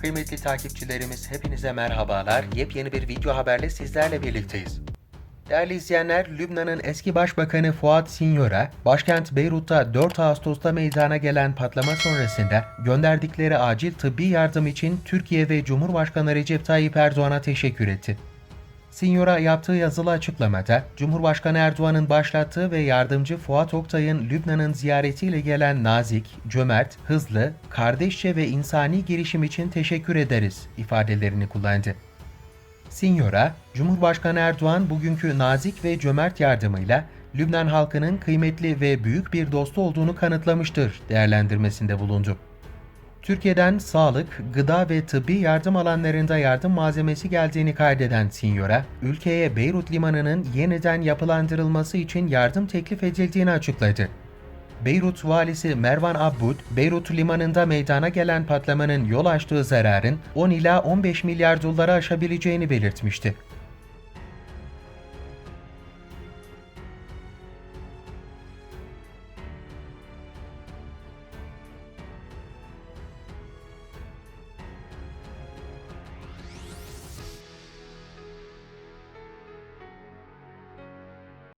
Kıymetli takipçilerimiz hepinize merhabalar. Yepyeni bir video haberle sizlerle birlikteyiz. Değerli izleyenler, Lübnan'ın eski başbakanı Fuat Sinyor'a, başkent Beyrut'ta 4 Ağustos'ta meydana gelen patlama sonrasında gönderdikleri acil tıbbi yardım için Türkiye ve Cumhurbaşkanı Recep Tayyip Erdoğan'a teşekkür etti. Sinyor'a yaptığı yazılı açıklamada, Cumhurbaşkanı Erdoğan'ın başlattığı ve yardımcı Fuat Oktay'ın Lübnan'ın ziyaretiyle gelen nazik, cömert, hızlı, kardeşçe ve insani girişim için teşekkür ederiz ifadelerini kullandı. Sinyor'a, Cumhurbaşkanı Erdoğan bugünkü nazik ve cömert yardımıyla Lübnan halkının kıymetli ve büyük bir dostu olduğunu kanıtlamıştır değerlendirmesinde bulundu. Türkiye'den sağlık, gıda ve tıbbi yardım alanlarında yardım malzemesi geldiğini kaydeden Sinyor'a, ülkeye Beyrut Limanı'nın yeniden yapılandırılması için yardım teklif edildiğini açıkladı. Beyrut valisi Mervan Abbud, Beyrut limanında meydana gelen patlamanın yol açtığı zararın 10 ila 15 milyar dolara aşabileceğini belirtmişti.